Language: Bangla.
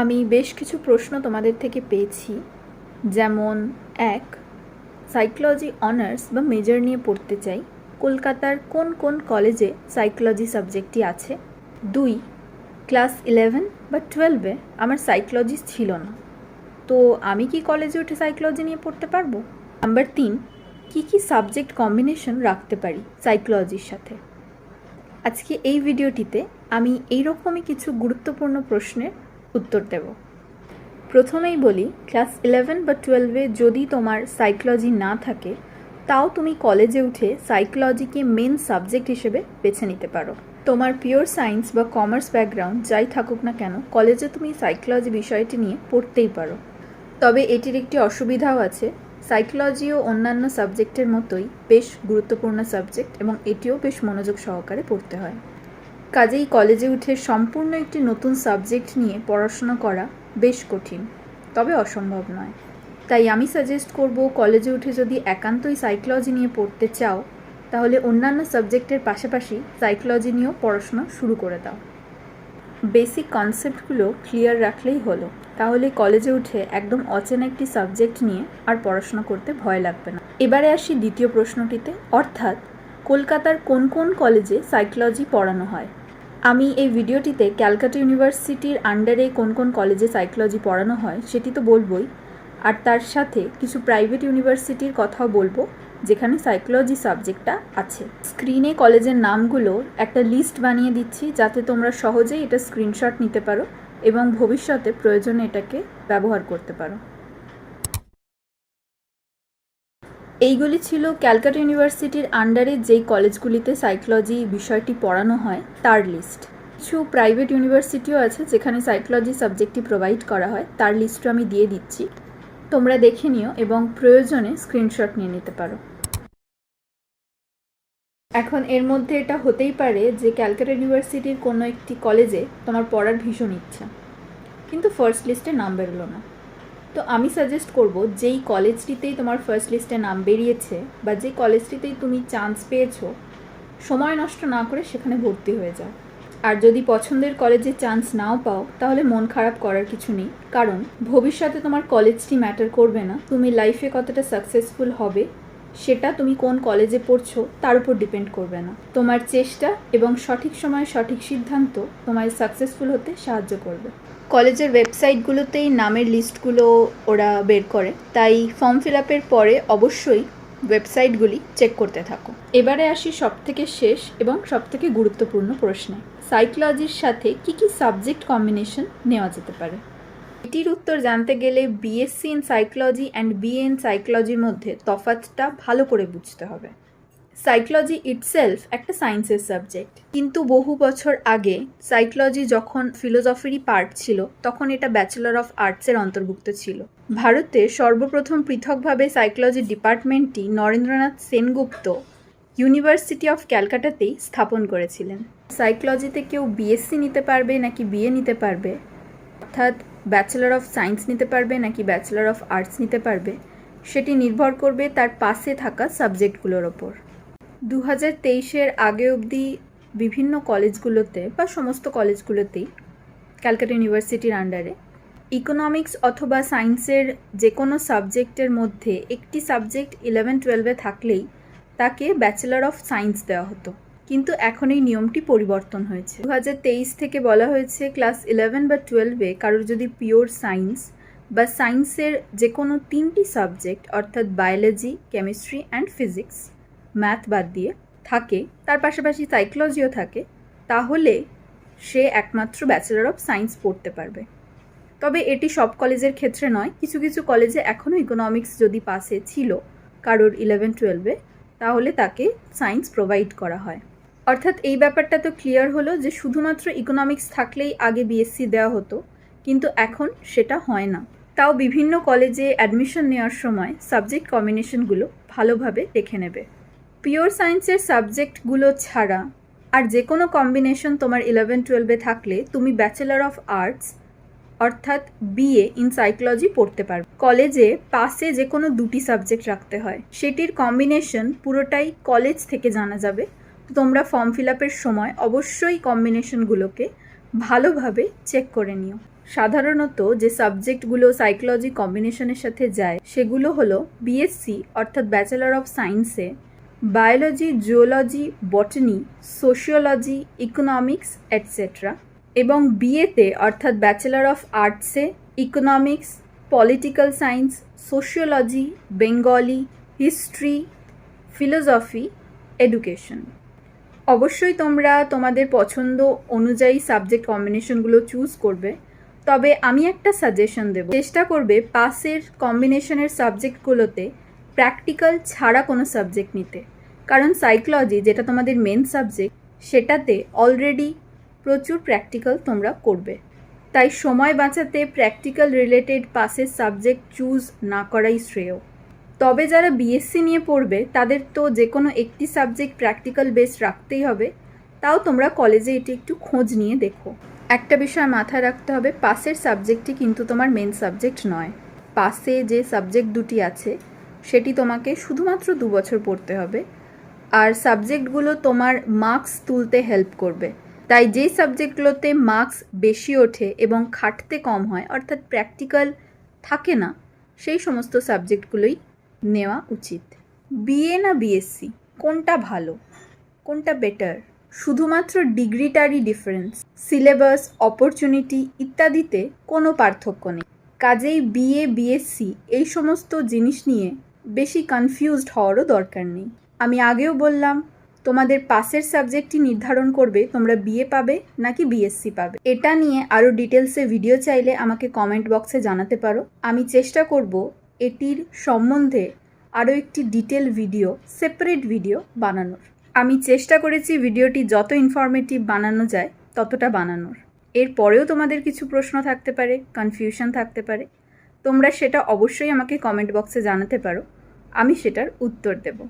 আমি বেশ কিছু প্রশ্ন তোমাদের থেকে পেয়েছি। যেমন, এক সাইকোলজি অনার্স বা মেজর নিয়ে পড়তে চাই। কলকাতার কোন কোন কলেজে সাইকোলজি সাবজেক্টটি আছে? দুই ক্লাস ইলেভেন বা টুয়েলভে আমার সাইকোলজি ছিল না। তো আমি কি কলেজে উঠে সাইকোলজি নিয়ে পড়তে পারব? নাম্বার তিন, কী কী সাবজেক্ট কম্বিনেশন রাখতে পারি সাইকোলজির সাথে? আজকে এই ভিডিওটিতে আমি এইরকমই কিছু গুরুত্বপূর্ণ প্রশ্নের উত্তর দেব। প্রথমেই বলি, ক্লাস ইলেভেন বা টুয়েলভে যদি তোমার সাইকোলজি না থাকে, তাও তুমি কলেজে উঠে সাইকোলজিকে মেন সাবজেক্ট হিসেবে বেছে নিতে পারো। তোমার পিওর সায়েন্স বা কমার্স ব্যাকগ্রাউন্ড যাই থাকুক না কেন কলেজে তুমি সাইকোলজি বিষয়টি নিয়ে পড়তেই পারো। তবে এটির একটি অসুবিধাও আছে সাইকোলজিও অন্যান্য সাবজেক্টের মতোই বেশ গুরুত্বপূর্ণ সাবজেক্ট এবং এটিও বেশ মনোযোগ সহকারে পড়তে হয়। কাজেই কলেজে উঠে সম্পূর্ণ একটি নতুন সাবজেক্ট নিয়ে পড়াশোনা করা বেশ কঠিন, তবে অসম্ভব নয়। তাই আমি সাজেস্ট করব, কলেজে উঠে যদি একান্তই সাইকোলজি নিয়ে পড়তে চাও, তাহলে অন্যান্য সাবজেক্টের পাশাপাশি সাইকোলজি নিয়েও পড়াশোনা শুরু করে দাও। বেসিক কনসেপ্টগুলো ক্লিয়ার রাখলেই হলো। তাহলে কলেজে উঠে একদম অচেনা একটি সাবজেক্ট নিয়ে আর পড়াশোনা করতে ভয় লাগবে না। এবারে আসি দ্বিতীয় প্রশ্নটিতে, অর্থাৎ, কলকাতার কোন কোন কলেজে সাইকোলজি পড়ানো হয়? আমি এই ভিডিওটিতে ক্যালকাটা ইউনিভার্সিটির আন্ডারে কোন কোন কলেজে সাইকোলজি পড়ানো হয় সেটি তো বলবই। আর তার সাথে কিছু প্রাইভেট ইউনিভার্সিটির কথাও বলব, যেখানে সাইকোলজি সাবজেক্টটা আছে। স্ক্রিনে কলেজের নামগুলো একটা লিস্ট বানিয়ে দিচ্ছি, যাতে তোমরা সহজেই এটা স্ক্রিনশট নিতে পারো এবং ভবিষ্যতে প্রয়োজনে এটাকে ব্যবহার করতে পারো। এইগুলি ছিল ক্যালকাটা ইউনিভার্সিটির আন্ডারে যেই কলেজগুলিতে সাইকোলজি বিষয়টি পড়ানো হয়, তার লিস্ট। কিছু প্রাইভেট ইউনিভার্সিটিও আছে যেখানে সাইকোলজি সাবজেক্টটি প্রোভাইড করা হয়, তার লিস্টও আমি দিয়ে দিচ্ছি। তোমরা দেখে নিও এবং প্রয়োজনে স্ক্রিনশট নিয়ে নিতে পারো। এখন এর মধ্যে এটা হতেই পারে যে ক্যালকাটা ইউনিভার্সিটির কোনো একটি কলেজে তোমার পড়ার ভীষণ ইচ্ছা। কিন্তু ফার্স্ট লিস্টে নাম বেরোলো না। তো আমি সাজেস্ট করব যেই কলেজটিতেই তোমার ফার্স্ট লিস্টে নাম বেরিয়েছে বা যে কলেজটিতেই তুমি চান্স পেয়েছ, সময় নষ্ট না করে সেখানে ভর্তি হয়ে যাও। আর যদি পছন্দের কলেজে চান্স নাও পাও, তাহলে মন খারাপ করার কিছু নেই। কারণ ভবিষ্যতে তোমার কলেজটি ম্যাটার করবে না। তুমি লাইফে কতটা সাকসেসফুল হবে সেটা তুমি কোন কলেজে পড়ছো, তার উপর ডিপেন্ড করবে না। তোমার চেষ্টা এবং সঠিক সময়ে সঠিক সিদ্ধান্ত তোমায় সাকসেসফুল হতে সাহায্য করবে। কলেজের ওয়েবসাইটগুলোতেই নামের লিস্টগুলো ওরা বের করে, তাই ফর্ম ফিল আপের পরে অবশ্যই ওয়েবসাইটগুলি চেক করতে থাকো। এবারে আসি সবথেকে শেষ এবং সবথেকে গুরুত্বপূর্ণ প্রশ্নে। সাইকোলজির সাথে কি কি সাবজেক্ট কম্বিনেশন নেওয়া যেতে পারে? এটির উত্তর জানতে গেলে BSc in psychology and BA in সাইকোলজির মধ্যে তফাৎটা ভালো করে বুঝতে হবে। সাইকোলজি ইটসেলফ একটা সায়েন্সের সাবজেক্ট কিন্তু বহু বছর আগে সাইকোলজি যখন ফিলোসফিরই পার্ট ছিল, তখন এটা ব্যাচেলর অফ আর্টসের অন্তর্ভুক্ত ছিল। ভারতে সর্বপ্রথম পৃথকভাবে সাইকোলজি ডিপার্টমেন্টটি নরেন্দ্রনাথ সেনগুপ্ত ইউনিভার্সিটি অফ ক্যালকাটাতেই স্থাপন করেছিলেন। সাইকোলজিতে কেউ বিএসসি নিতে পারবে নাকি বিএ নিতে পারবে? অর্থাৎ ব্যাচেলর অফ সায়েন্স নিতে পারবে নাকি ব্যাচেলর অফ আর্টস নিতে পারবে, সেটি নির্ভর করবে তার পাশে থাকা সাবজেক্টগুলোর ওপর। দু হাজার তেইশের আগে অবধি বিভিন্ন কলেজগুলোতে বা সমস্ত কলেজগুলোতেই, ক্যালকাটা ইউনিভার্সিটির আন্ডারে ইকোনমিক্স অথবা সায়েন্সের যে কোনো সাবজেক্টের মধ্যে একটি সাবজেক্ট ইলেভেন টুয়েলভে থাকলেই তাকে ব্যাচেলর অফ সায়েন্স দেওয়া হতো। কিন্তু এখন এই নিয়মটি পরিবর্তন হয়েছে। দু হাজার তেইশ থেকে বলা হয়েছে, ক্লাস ইলেভেন বা টুয়েলভে কারোর যদি পিওর সায়েন্স বা সায়েন্সের যে কোনো তিনটি সাবজেক্ট, অর্থাৎ biology, chemistry and physics, math বাদ দিয়ে থাকে, তার পাশাপাশি সাইকোলজিও থাকে, তাহলে সে একমাত্র ব্যাচেলর অফ সায়েন্স পড়তে পারবে। তবে এটি সব কলেজের ক্ষেত্রে নয়, কিছু কিছু কলেজে এখনও ইকোনমিক্স যদি পাসে ছিল কারোর ইলেভেন, টুয়েলভে, তাহলে তাকে সায়েন্স প্রোভাইড করা হয়। অর্থাৎ এই ব্যাপারটা তো ক্লিয়ার হলো যে শুধুমাত্র ইকোনমিক্স থাকলেই আগে বিএসসি দেওয়া হতো, কিন্তু এখন সেটা হয় না। তাও বিভিন্ন কলেজে অ্যাডমিশন নেওয়ার সময় সাবজেক্ট কম্বিনেশনগুলো ভালোভাবে দেখে নেবে। পিওর সায়েন্সের সাবজেক্টগুলো ছাড়া আর যে কোনো কম্বিনেশন তোমার ইলেভেন টুয়েলভে থাকলে তুমি ব্যাচেলর অফ আর্টস অর্থাৎ বিএ ইন সাইকোলজি পড়তে পারবে। কলেজে পাসে যে কোনো দুটি সাবজেক্ট রাখতে হয়। সেটির কম্বিনেশন পুরোটাই কলেজ থেকে জানা যাবে। তোমরা ফর্ম ফিল আপের সময় অবশ্যই কম্বিনেশনগুলোকে ভালোভাবে চেক করে নিও। সাধারণত যে সাবজেক্টগুলো সাইকোলজি কম্বিনেশনের সাথে যায়, সেগুলো হলো বিএসসি অর্থাৎ ব্যাচেলর অফ সায়েন্সে biology geology botany sociology economics etcetera এবং বিএতে অর্থাৎ bachelor of আর্টসে economics political science sociology Bengali history philosophy education অবশ্যই তোমরা তোমাদের পছন্দ অনুযায়ী সাবজেক্ট কম্বিনেশনগুলো চুজ করবে। তবে আমি একটা সাজেশন দেব। চেষ্টা করবে পাসের কম্বিনেশনের সাবজেক্টগুলোতে প্র্যাকটিক্যাল ছাড়া কোনো সাবজেক্ট নিতে। কারণ সাইকোলজি যেটা তোমাদের মেন সাবজেক্ট সেটাতে অলরেডি প্রচুর প্র্যাকটিক্যাল তোমরা করবে। তাই সময় বাঁচাতে প্র্যাকটিক্যাল রিলেটেড পাসের সাবজেক্ট চুজ না করাই শ্রেয়। তবে যারা বিএসসি নিয়ে পড়বে, তাদের তো যে কোনো একটি সাবজেক্ট প্র্যাকটিক্যাল বেস রাখতেই হবে। তাও তোমরা কলেজে এটি একটু খোঁজ নিয়ে দেখো। একটা বিষয় মাথায় রাখতে হবে পাসের সাবজেক্টটি কিন্তু তোমার মেন সাবজেক্ট নয়। পাসে যে সাবজেক্ট দুটি আছে, সেটি তোমাকে শুধুমাত্র দু বছর পড়তে হবে। আর সাবজেক্টগুলো তোমার মার্কস তুলতে হেল্প করবে। তাই যেই সাবজেক্টগুলোতে মার্কস বেশি ওঠে এবং খাটতে কম হয়, অর্থাৎ প্র্যাকটিক্যাল থাকে না, সেই সমস্ত সাবজেক্টগুলোই নেওয়া উচিত। বিএ না বিএসসি? কোনটা ভালো? কোনটা বেটার শুধুমাত্র ডিগ্রিটারই ডিফারেন্স সিলেবাস অপরচুনিটি ইত্যাদিতে কোনো পার্থক্য নেই। কাজেই বিএ, বিএসসি এই সমস্ত জিনিস নিয়ে বেশি কনফিউজড হওয়ারও দরকার নেই। আমি আগেও বললাম, তোমাদের পাসের সাবজেক্টটি নির্ধারণ করবে, তোমরা বিএ পাবে নাকি বিএসসি পাবে। এটা নিয়ে আরও ডিটেলসে ভিডিও চাইলে আমাকে কমেন্ট বক্সে জানাতে পারো। আমি চেষ্টা করব এটির সম্বন্ধে আরও একটি ডিটেল ভিডিও সেপারেট ভিডিও বানানোর। আমি চেষ্টা করেছি ভিডিওটি যত ইনফরমেটিভ বানানো যায়, ততটা বানানোর। এর পরেও তোমাদের কিছু প্রশ্ন থাকতে পারে কনফিউশন থাকতে পারে। তোমরা সেটা অবশ্যই আমাকে কমেন্ট বক্সে জানাতে পারো। আমি সেটার উত্তর দেবো।